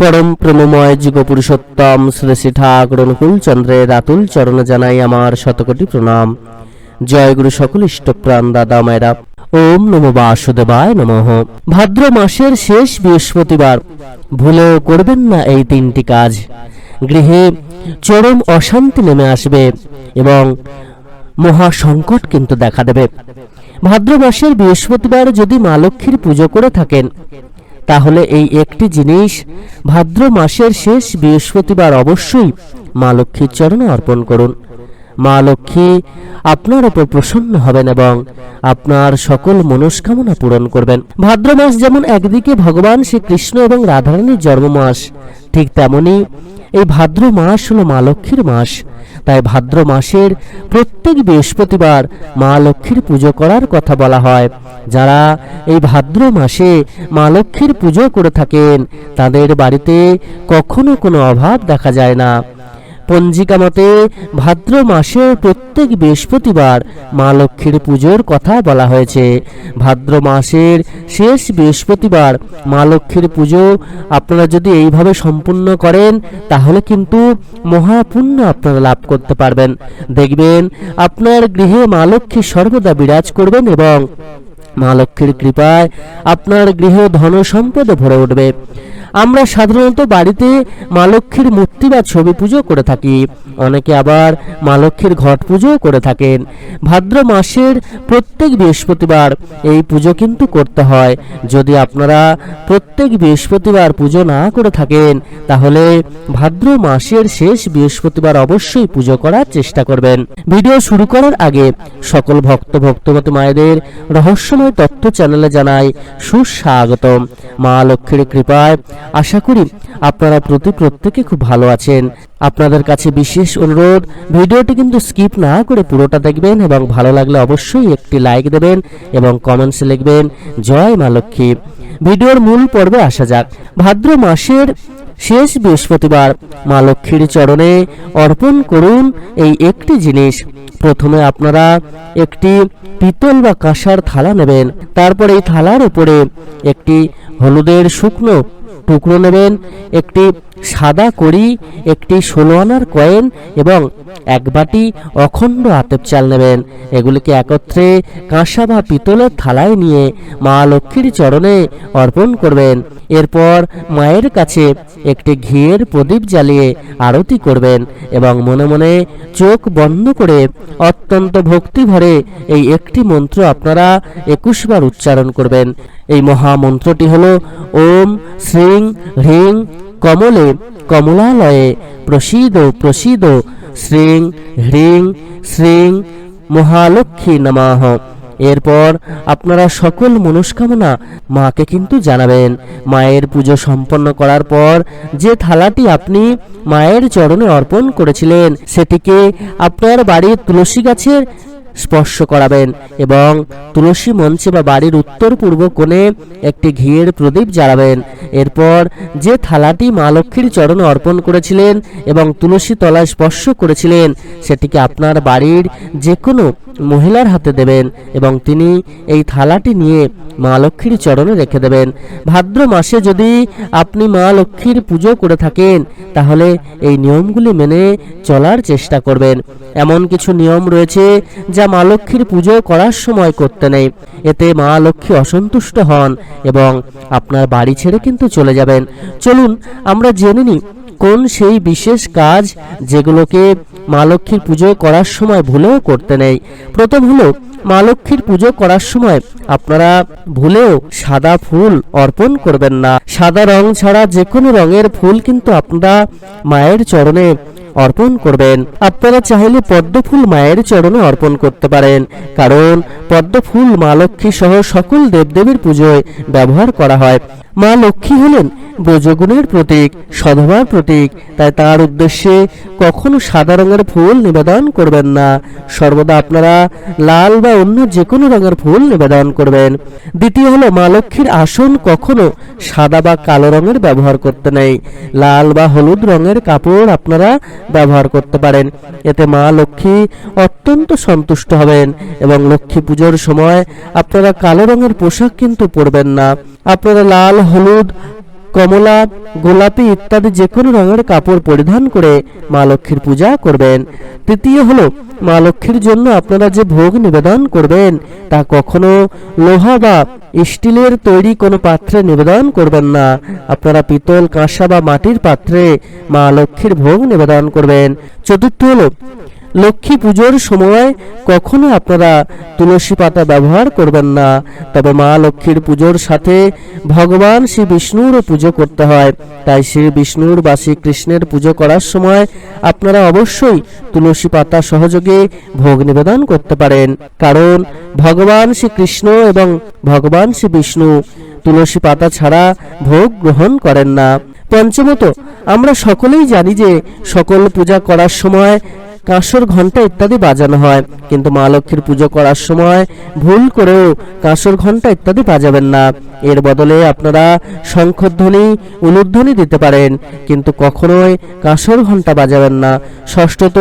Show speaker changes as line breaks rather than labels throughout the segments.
পরম প্রেমময় যুগ পুরুষোত্তম শ্রী ঠাকুর অনুকূল চন্দ্রের আতুল চরণে জানাই আমার শতকোটি প্রণাম। জয় গুরু সকল ইষ্টপ্রাণ দাদা মায়েরা। ওম নম বাসুদেবায় নমঃ। ভাদ্র মাসের শেষ বৃহস্পতিবার, ভুলেও করবেন না এই তিনটি কাজ। গৃহে চরম অশান্তি নেমে আসবে এবং মহা কিন্তু দেখা দেবে। ভাদ্র মাসের বৃহস্পতিবার যদি মা লক্ষ্মীর পুজো করে থাকেন তাহলে এই একটি জিনিস ভাদ্র মাসের শেষ বৃহস্পতিবার অবশ্যই মা লক্ষ্মীর চরণে অর্পণ করুন। মা লক্ষ্মী, আপনার উপর প্রসন্ন হবেন এবং আপনার সকল মনস্কামনা পূরণ করবেন। ভাদ্র মাস যেমন একদিকে ভগবান শ্রীকৃষ্ণ এবং রাধারানীর জন্ম মাস ঠিক তেমনি এই ভাদ্র মাস হলো মা লক্ষ্মীর মাস। তাই ভাদ্র মাসের প্রত্যেক বৃহস্পতিবার মা লক্ষ্মীর পুজো করার কথা বলা হয়। যারা এই ভাদ্র মাসে মা লক্ষ্মীর পুজো করে থাকেন, তাদের বাড়িতে কখনো কোনো অভাব দেখা যায় না। পঞ্জিকা মতে ভাদ্র মাসে প্রত্যেক বৃহস্পতিবার মা লক্ষ্মীর পুজোর কথা বলা হয়েছে। ভাদ্র মাসের শেষ বৃহস্পতিবার মা লক্ষ্মীর পুজো আপনারা যদি এইভাবে সম্পূর্ণ করেন, তাহলে কিন্তু মহাপুণ্য আপনারা লাভ করতে পারবেন। দেখবেন আপনার গৃহে মা লক্ষ্মী সর্বদা বিরাজ করবেন এবং মা লক্ষ্মীর কৃপায় আপনার গৃহ ধন সম্পদে ভরে উঠবে। আমরা সাধারণত বাড়িতে মা লক্ষ্মীর মূর্তি বা ছবি পুজো করে থাকি। অনেকে আবার মা লক্ষ্মীর ঘট পুজো করে থাকেন। ভাদ্র মাসের প্রত্যেক বৃহস্পতিবার এই পুজো কিন্তু করতে হয়। যদি আপনারা প্রত্যেক বৃহস্পতিবার পুজো না করে থাকেন, তাহলে ভাদ্র মাসের শেষ বৃহস্পতিবার অবশ্যই পুজো করার চেষ্টা করবেন। ভিডিও শুরু করার আগে সকল ভক্ত ভক্তবতী মায়েদের রহস্যময় তথ্য চ্যানেলে জানাই সুস্বাগতম। মা লক্ষ্মীর কৃপায় আশা করি আপনারা প্রতি প্রত্যেকে খুব ভালো আছেন। আপনাদের কাছে বিশেষ অনুরোধ, ভিডিওটি কিন্তু স্কিপ না করে পুরোটা দেখবেন এবং ভালো লাগলে অবশ্যই একটি লাইক দেবেন এবং কমেন্টসে লিখবেন, জয় মা লক্ষ্মী। ভিডিওর মূল পর্বে আসা যাক। ভাদ্র মাসের শেষ বৃহস্পতিবার মা লক্ষ্মীর চরণে অর্পণ করুন এই একটি জিনিস। প্রথমে আপনারা একটি পিতল বা কাঁসার থালা নেবেন। তারপর এই থালার উপরে একটি হলুদের শুকনো টুকরো নেবেন, একটি সাদা কড়ি, একটি ষোলো আনার কয়েন এবং এক বাটি অখণ্ড আতপ চাল নেবেন। এগুলিকে একত্রে কাঁসা বা পিতলের থালায় নিয়ে মা লক্ষ্মীর চরণে অর্পণ করবেন। এরপর মায়ের কাছে একটি ঘিয়ের প্রদীপ জ্বালিয়ে আরতি করবেন এবং মনে মনে চোখ বন্ধ করে অত্যন্ত ভক্তি ভরে এই একটি মন্ত্র আপনারা একুশবার উচ্চারণ করবেন। এই মহামন্ত্রটি হল, ওম শ্রীং হ্রিং কমলে কমলালয়ে প্রসীদ প্রসীদ, শ্রীং, হ্রিং, শ্রীং, মহালক্ষ্মী নমাহ এরপর আপনারা সকল মনস্কামনা মাকে কিন্তু জানাবেন। মায়ের পুজো সম্পন্ন করার পর যে থালাটি আপনি মায়ের চরণে অর্পণ করেছিলেন, সেটিকে আপনার বাড়ির তুলসী গাছের স্পর্শ করাবেন এবং তুলসী মঞ্চে বা বাড়ির উত্তর পূর্ব কোণে একটি ঘিয়ের প্রদীপ জ্বালাবেন। এরপর যে থালাটি মা লক্ষ্মীর চরণে অর্পণ করেছিলেন এবং তুলসী তলায় স্পর্শ করেছিলেন, সেটিকে আপনার বাড়ির যে কোনো মহিলার হাতে দেবেন এবং তিনি এই থালাটি নিয়ে মা লক্ষ্মীর চরণে রেখে দেবেন। ভাদ্র মাসে যদি আপনি মা লক্ষ্মীর পুজো করে থাকেন, তাহলে এই নিয়মগুলি মেনে চলার চেষ্টা করবেন। এমন কিছু নিয়ম রয়েছে যা মা লক্ষ্মীর পুজো করার সময় করতে নেই। এতে মা লক্ষ্মী অসন্তুষ্ট হন এবং আপনার বাড়ি ছেড়ে কিন্তু চলে যাবেন। চলুন আমরা জেনে নিই কোন সেই বিশেষ কাজ যেগুলোকে মা লক্ষ্মীর পুজো করার সময় ভুলেও করতে নেই। প্রথম হলো, মা লক্ষ্মীর পুজো করার সময় আপনারা ভুলেও সাদা ফুল অর্পণ করবেন না। সাদা রং ছাড়া যে কোনো রঙের ফুল কিন্তু আপনারা মায়ের চরণে অর্পণ করবেন। আপনারা চাইলে পদ্ম ফুল মায়ের চরণে অর্পণ করতে পারেন। কারণ পদ্ম ফুল মা লক্ষ্মী সহ সকল দেবদেবীর পুজোয় ব্যবহার করা হয়। মা লক্ষ্মী হলেন ব্রজগুণের প্রতীক, সধবার প্রতীক। তাই তার উদ্দেশ্যে কখনো সাদা রঙের ফুল নিবেদন করবেন না। সর্বদা আপনারা লাল বা অন্য যে কোনো রঙের ফুল নিবেদন করবেন। দ্বিতীয় হলো, মা লক্ষ্মীর আসন কখনো সাদা বা কালো রঙের ব্যবহার করতে নেই। লাল বা হলুদ রঙের কাপড় আপনারা ব্যবহার করতে পারেন। এতে মা লক্ষ্মী অত্যন্ত সন্তুষ্ট হবেন এবং লক্ষ্মী পুজোর সময় আপনারা কালো রঙের পোশাক কিন্তু পরবেন না। আপনারা লাল, হলুদ কমলা, গোলাপি ইত্যাদি যে কোনো রঙের কাপড় পরিধান করে মা লক্ষ্মীর পূজা করবেন। তৃতীয় হলো, মা লক্ষ্মীর জন্য আপনারা যে ভোগ নিবেদন করবেন, তা কখনো লোহা বা স্টিলের তৈরি কোনো পাত্রে নিবেদন করবেন না। আপনারা পিতল, কাঁসা বা মাটির পাত্রে মা লক্ষ্মীর ভোগ নিবেদন করবেন। চতুর্থ হলো লক্ষ্মী পুজোর সময় কখনো আপনারা তুলসী পাতা ব্যবহার করবেন না। তবে মা লক্ষ্মীর পুজোর সাথে ভগবান শ্রী বিষ্ণুরও পুজো করতে হয়। তাই শ্রী বিষ্ণুর বা শ্রীকৃষ্ণের পুজো করার সময় আপনারা অবশ্যই তুলসী পাতা সহযোগে ভোগ নিবেদন করতে পারেন। কারণ ভগবান শ্রীকৃষ্ণ এবং ভগবান শ্রী বিষ্ণু তুলসী পাতা ছাড়া ভোগ গ্রহণ করেন না। পঞ্চমত, আমরা সকলেই জানি যে সকল পূজা করার সময় কাঁসর ঘণ্টা ইত্যাদি বাজানো হয়। কিন্তু মা লক্ষ্মীর পুজো করার সময় ভুল করেও কাঁসর ঘণ্টা ইত্যাদি বাজাবেন না। এর বদলে আপনারা শঙ্খধ্বনি, উলুধ্বনি দিতে পারেন, কিন্তু কখনোই কাঁসর ঘণ্টা বাজাবেন না। ষষ্ঠত,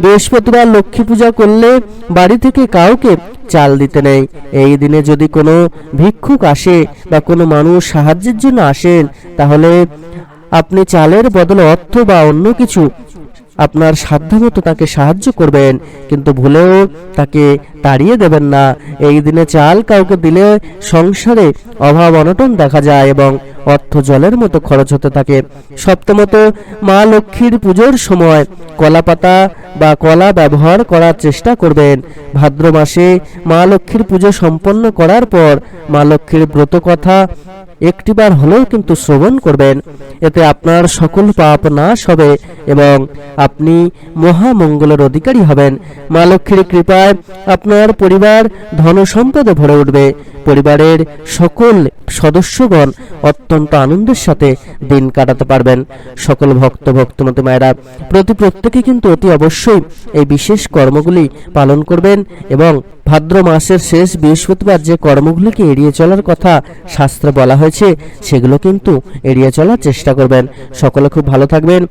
বৃহস্পতিবার লক্ষ্মী পূজা করলে বাড়ি থেকে কাউকে চাল দিতে নেই। এই দিনে যদি কোনো ভিক্ষুক আসে বা কোনো মানুষ সাহায্যের জন্য আসেন, তাহলে আপনি চালের বদলে অর্থ বা অন্য কিছু আপনার সাধ্যমতো তাকে সাহায্য করবেন, কিন্তু ভুলেও তাকে তাড়িয়ে দেবেন না। এই দিনে চাল কাউকে দিলে সংসারে অভাব অনটন দেখা যায় এবং অর্থ জলের মতো খরচ হতে থাকে। সপ্তমত, মা লক্ষ্মীর পুজোর সময় কলা পাতা বা কলা ব্যবহার করার চেষ্টা করবেন। ভাদ্র মাসে মা লক্ষ্মীর পুজো সম্পন্ন করার পর মা লক্ষ্মীর ব্রত কথা একটিবার হলেও কিন্তু শ্রবণ করবেন। এতে আপনার সকল পাপ নাশ হবে এবং আপনি মহামঙ্গলের অধিকারী হবেন। মা লক্ষ্মীর কৃপায় আপনার পরিবার ধন সম্পদে ভরে উঠবে। পরিবারের সকল সদস্যগণ অত্যন্ত আনন্দের সাথে দিন কাটাতে পারবেন। সকল ভক্ত, ভক্তমতী মায়েরা, প্রতি প্রত্যেকে কিন্তু অতি অবশ্যই এই বিশেষ কর্মগুলি পালন করবেন এবং ভাদ্র মাসের শেষ বৃহস্পতিবার যে কর্মগুলিকে এড়িয়ে চলার কথা শাস্ত্রে বলা হয়েছে, সেগুলো কিন্তু এড়িয়ে চলার চেষ্টা করবেন। সকলে খুব ভালো থাকবেন।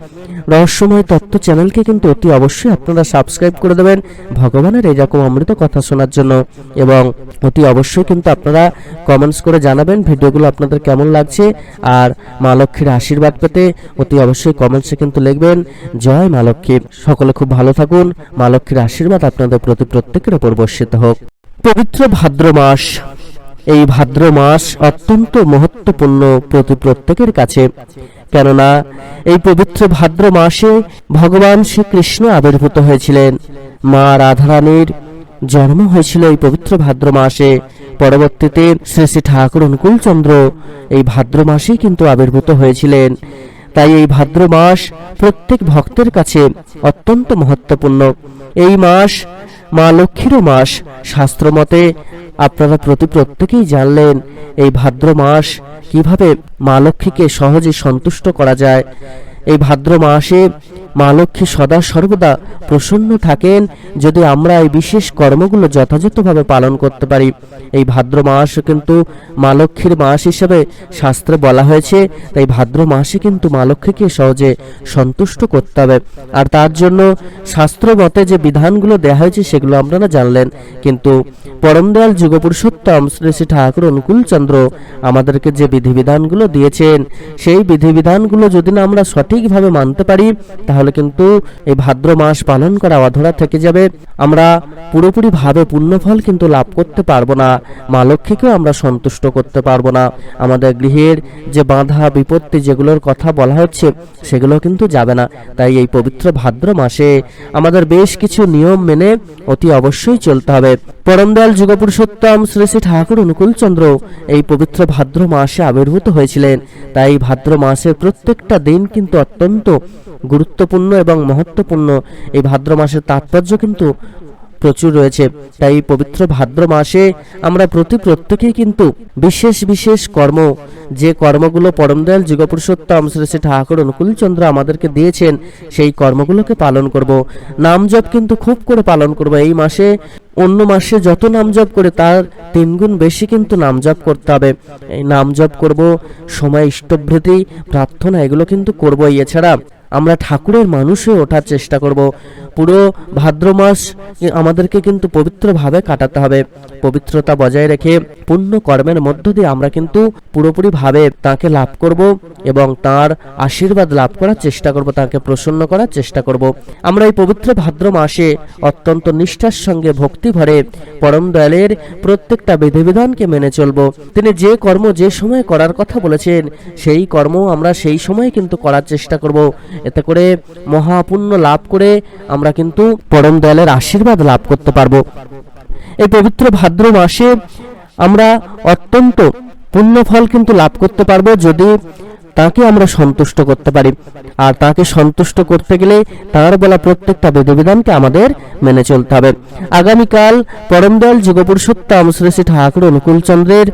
রহস্যময় তত্ত্ব চ্যানেলকে কিন্তু অতি অবশ্যই আপনারা সাবস্ক্রাইব করে দেবেন ভগবানের এরকম অমৃত কথা শোনার জন্য। এবং অতি অবশ্যই কিন্তু আপনারা কমেন্টস করে জানাবেন ভিডিওগুলো আপনাদের কেমন লাগছে। আর মা লক্ষ্মীর আশীর্বাদ পেতে অতি অবশ্যই কমেন্টসে কিন্তু লিখবেন, জয় মা লক্ষ্মী। সকলে খুব ভালো থাকুন। মা লক্ষ্মীর আশীর্বাদ আপনাদের প্রতি প্রত্যেকের ওপর বর্ষিত হোক। পবিত্র ভাদ্র মাস। এই ভাদ্র মাস অত্যন্ত মহত্বপূর্ণ প্রতি প্রত্যেকের কাছে। কেননা, এই পবিত্র ভাদ্র মাসে ভগবান শ্রীকৃষ্ণ আবির্ভূত হয়েছিলেন। মা রাধারানীর জন্ম হয়েছিল এই পবিত্র ভাদ্র মাসে। পরবর্তীতে শ্রী শ্রী ঠাকুর অনুকূলচন্দ্র এই ভাদ্র মাসেই কিন্তু আবির্ভূত হয়েছিলেন। তাই এই ভাদ্র মাস প্রত্যেক ভক্তের কাছে অত্যন্ত মহত্বপূর্ণ। এই মাস মা লক্ষ্মীরও মাস। শাস্ত্রমতে আপনারা প্রতি প্রত্যেকেই জানলেন, এই ভাদ্র মাস কীভাবে মা লক্ষ্মীকে সহজে সন্তুষ্ট করা যায়। এই ভাদ্র মাসে মা লক্ষ্মী সদা সর্বদা প্রসন্ন থাকেন যদি আমরা এই বিশেষ কর্মগুলো যথাযথভাবে পালন করতে পারি। এই ভাদ্র মাস কিন্তু মা লক্ষ্মীর মাস হিসেবে শাস্ত্রে বলা হয়েছে, তাই ভাদ্র মাসে কিন্তু মা লক্ষ্মীকে সহজে সন্তুষ্ট করতে হবে। আর তার জন্য শাস্ত্র মতে যে বিধানগুলো দেওয়া হয়েছে সেগুলো আপনারা জানলেন। কিন্তু পরমদয়াল যুগপুরুষোত্তম শ্রী শ্রী ঠাকুর অনুকূলচন্দ্র আমাদেরকে যে বিধিবিধানগুলো দিয়েছেন, সেই বিধিবিধানগুলো যদি না আমরা সঠিকভাবে মানতে পারি, তাহলে কিন্তু এই ভাদ্র মাস পালন করা অধরা থেকে যাবে। আমরা পুরোপুরি ভাবে পুণ্যফল কিন্তু লাভ করতে পারব না। মা লক্ষ্মীকেও আমরা সন্তুষ্ট করতে পারব না। আমাদের গৃহের যে বাধা, বিপত্তি যেগুলোর কথা বলা হচ্ছে, সেগুলো কিন্তু যাবে না। তাই এই পবিত্র ভাদ্র মাসে আমাদের বেশ কিছু নিয়ম মেনে অতি অবশ্যই চলতে হবে। পরমদয়াল যুগপুরুষোত্তম শ্রী শ্রী ঠাকুর অনুকূলচন্দ্র এই পবিত্র ভাদ্র মাসে আবির্ভূত হয়েছিলেন। তাই ভাদ্র মাসের প্রত্যেকটা দিন কিন্তু অত্যন্ত গুরুত্বপূর্ণ এবং মহত্বপূর্ণ। এই ভাদ্র মাসের তাৎপর্য কিন্তু প্রচুর রয়েছে। তাই পবিত্র ভাদ্র মাসে আমরা প্রতি প্রত্যেকেই কিন্তু বিশেষ বিশেষ কর্ম, যে কর্মগুলো পরমদয়াল যুগপুরুষোত্তম শ্রী শ্রী ঠাকুর অনুকূলচন্দ্র আমাদেরকে দিয়েছেন, সেই কর্মগুলোকে পালন করব। নাম জপ কিন্তু খুব করে পালন করব। এই মাসে, অন্য মাসে যত নাম জপ করে তার তিনগুণ বেশি কিন্তু নাম জপ করতে হবে। এই নাম জপ করব, সময় ইষ্টভৃতি, প্রার্থনা, এগুলো কিন্তু করব এছাড়া আমরা ঠাকুরের মানুষ হয়ে ওঠার চেষ্টা করব। পুরো ভাদ্র মাস আমাদেরকে কিন্তু পবিত্রভাবে কাটাতে হবে। পবিত্রতা বজায় রেখে পুণ্য কর্মের মধ্য দিয়ে আমরা কিন্তু পুরোপুরিভাবে তাকে লাভ করব এবং তার আশীর্বাদ লাভ করার চেষ্টা করব, তাকে প্রসন্ন করার চেষ্টা করব। আমরা এই পবিত্র ভাদ্র মাসে অত্যন্ত নিষ্ঠার সঙ্গে ভক্তি ভরে পরম দয়ালের প্রত্যেকটা বিধিবিধানকে মেনে চলব। তিনি যে কর্ম যে সময় করার কথা বলেছেন, সেই কর্ম আমরা সেই সময় কিন্তু করার চেষ্টা করব। এতে করে মহাপুণ্য লাভ করে আমরা কিন্তু পরম দয়ালের আশীর্বাদ লাভ করতে পারব। এই পবিত্র ভাদ্র মাসে আমরা অত্যন্ত পুণ্যফল কিন্তু লাভ করতে পারব যদি তাকে আমরা সন্তুষ্ট করতে পারি। আর তাকে সন্তুষ্ট করতে গেলে তার বলা প্রত্যেকটা বিধিবিধানকে আমাদের মেনে চলতে হবে। আগামীকাল পরমদয়াল যুগপুরুষোত্তম শ্রী শ্রী ঠাকুর অনুকূলচন্দ্রের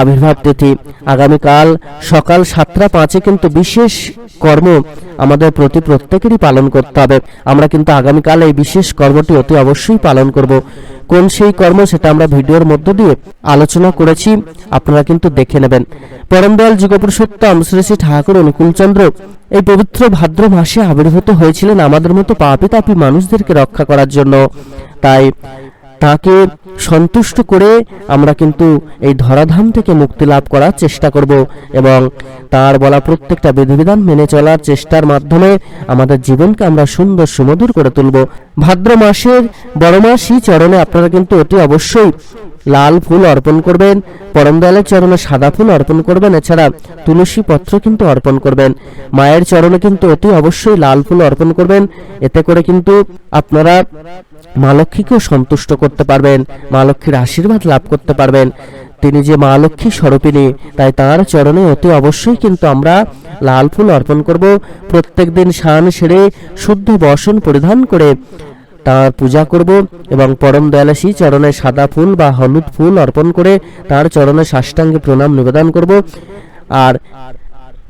আবির্ভাব তিথি। আগামীকাল সকাল সাতটা পাঁচে কিন্তু বিশেষ কর্ম আমাদের প্রতি প্রত্যেকেরই পালন করতে হবে। আমরা কিন্তু আগামীকাল এই বিশেষ কর্মটি অতি অবশ্যই পালন করব। কোন সেই কর্ম সেটা আমরা ভিডিওর মধ্য দিয়ে আলোচনা করেছি, আপনারা কিন্তু দেখে নেবেন। পরমদয়াল যুগপুরুষোত্তম শ্রী শ্রী ঠাকুর অনুকূলচন্দ্র এই পবিত্র ভাদ্র মাসে আবির্ভূত হয়েছিলেন আমাদের মতো পাপি তাপি মানুষদেরকে রক্ষা করার জন্য। তাই তাকে সন্তুষ্ট করে আমরা কিন্তু এই ধরাধাম থেকে মুক্তি লাভ করার চেষ্টা করব এবং তার বলা প্রত্যেকটা বিধিবিধান মেনে চলার চেষ্টার মাধ্যমে আমাদের জীবনকে আমরা সুন্দর সুমধুর করে তুলব। ভাদ্র মাসের বড় মাসই চরণে আপনারা কিন্তু অতি অবশ্যই লাল ফুল অর্পণ করবেন পরম দয়ালের চরণে সাদা ফুল অর্পণ করবেন, এছাড়া তুলসী পত্র কিন্তু অর্পণ করবেন। মায়ের চরণে কিন্তু অতি অবশ্যই লাল ফুল অর্পণ করবেন। এতে করে কিন্তু আপনারা মা লক্ষ্মীকেও সন্তুষ্ট করতে পারবেন, মা লক্ষ্মীর আশীর্বাদ লাভ করতে পারবেন। তিনি যে মা লক্ষ্মী স্বরূপিনী তাই তার চরণে অতি অবশ্যই কিন্তু আমরা লাল ফুল অর্পণ করব। প্রত্যেক দিন স্নান সেরে শুদ্ধ বসন পরিধান করে তার পূজা করব এবং পরম দয়ালাসী চরণে সাদা ফুল বা হলুদ ফুল অর্পণ করে তার চরণে সাষ্টাঙ্গে প্রণাম নিবেদন করব। আর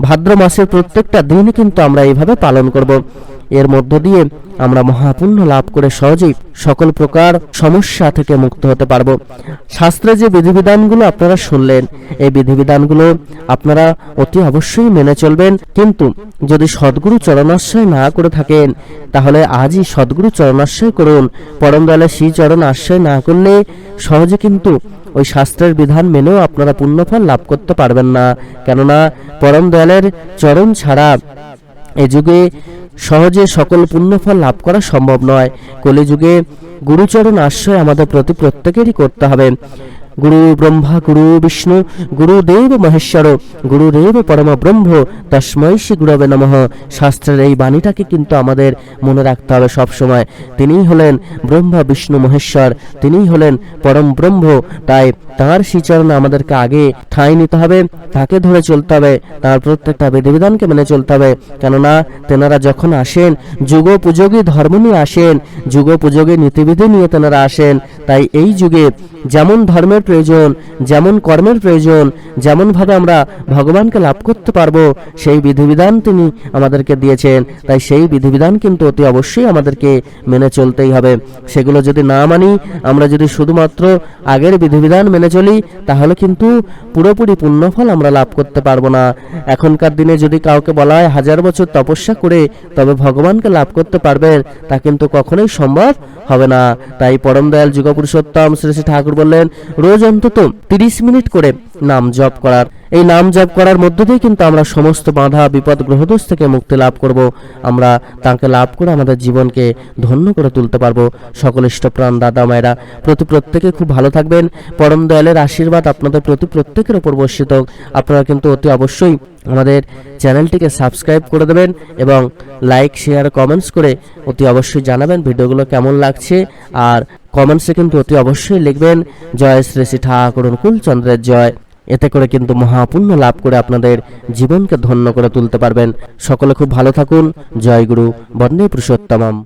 ভাদ্র মাসের প্রত্যেকটা দিন কিন্তু আমরা এইভাবে পালন করব। এর মধ্য দিয়ে আমরা মহাপুণ্য লাভ করে সহজেই সকল প্রকার সমস্যা থেকে মুক্ত হতে পারব। শাস্ত্রে যে বিধিবিধানগুলো আপনারা শুনলেন, এই বিধিবিধানগুলো আপনারা অতি অবশ্যই মেনে চলবেন। কিন্তু যদি সদ্গুরু চরণাশ্রয় না করে থাকেন, তাহলে আজই সদ্গুরু চরণাশ্রয় করুন। পরম দয়ালের শ্রী চরণ আশ্রয় না করলে সহজে কিন্তু ওই শাস্ত্রের বিধান মেনেও আপনারা পুণ্যফল লাভ করতে পারবেন না। কেননা পরম দয়ালের চরণ ছাড়া এ যুগে সহজে সকল পুণ্যফল লাভ করা সম্ভব নয়। কলিযুগে গুরুচরণ আশ্রয় আমাদের প্রতি প্রত্যেকেরই করতে হবে। গুরু ব্রহ্মা গুরু বিষ্ণু গুরুদেব মহেশ্বর গুরুদেব পরম ব্রহ্ম তস্মৈ শ্রী গুরবে নমঃ শাস্ত্রের এই বাণীটাকে কিন্তু আমাদের মনে রাখতে হবে সবসময়। তিনিই হলেন ব্রহ্মা, বিষ্ণু, মহেশ্বর। তিনিই হলেন পরম ব্রহ্ম। তাই তার শ্রীচরণে আমাদেরকে আগে ঠাঁই নিতে হবে, তাকে ধরে চলতে হবে, তার প্রত্যেকটা বিধিবিধানকে মেনে চলতে হবে। কেননা তেনারা যখন আসেন, যুগোপযোগী ধর্ম নিয়ে আসেন যুগ যুগোপযোগী নীতিবিধি নিয়ে তেনারা আসেন, তাই এই যুগে যেমন ধর্মের প্রয়োজন, যেমন কর্মের প্রয়োজন, যেমনভাবে আমরা ভগবানকে লাভ করতে পারব, সেই বিধিবিধান তিনি আমাদেরকে দিয়েছেন। তাই সেই বিধিবিধান কিন্তু অতি অবশ্যই আমাদেরকে মেনে চলতেই হবে। সেগুলো যদি না মানি, আমরা যদি শুধুমাত্র আগের বিধিবিধান মেনে চলি, তাহলে কিন্তু পুরোপুরি পুণ্যফল আমরা লাভ করতে পারব না। এখনকার দিনে যদি কাউকে বলা হয় হাজার বছর তপস্যা করে তবে ভগবানকে লাভ করতে পারবেন তা কিন্তু কখনোই সম্ভব হবে না। তাই পরম দয়াল যুগপুরুষোত্তম শ্রী শ্রী ঠাকুর বললেন, রোজ অন্তত তিরিশ মিনিট করে নাম জপ করার। এই নাম জপ করার মধ্য দিয়ে কিন্তু আমরা সমস্ত বাধা, বিপদ গ্রহদোষ থেকে মুক্তি লাভ করব। আমরা তাকে লাভ করে আমাদের জীবনকে ধন্য করে তুলতে পারব। সকল ইষ্টপ্রাণ দাদা মায়েরা, প্রতি প্রত্যেকে খুব ভালো থাকবেন। পরম দয়ালের আশীর্বাদ আপনাদের প্রতি প্রত্যেকের উপর বর্ষিত আপনারা কিন্তু অতি অবশ্যই আমাদের চ্যানেলটিকে সাবস্ক্রাইব করে দেবেন এবং লাইক, শেয়ার, কমেন্টস করে অতি অবশ্যই জানাবেন ভিডিওগুলো কেমন লাগছে। আর কমেন্টসে কিন্তু অতি অবশ্যই লিখবেন, জয় শ্রী শ্রী ঠাকুর, অনুকূল চন্দ্রের জয়। এতে করে কিন্তু মহাপুণ্য লাভ করে আপনাদের জীবনকে ধন্য করে তুলতে পারবেন। সকলে খুব ভালো থাকুন। জয় গুরু। বন্দে পুরুষোত্তমম।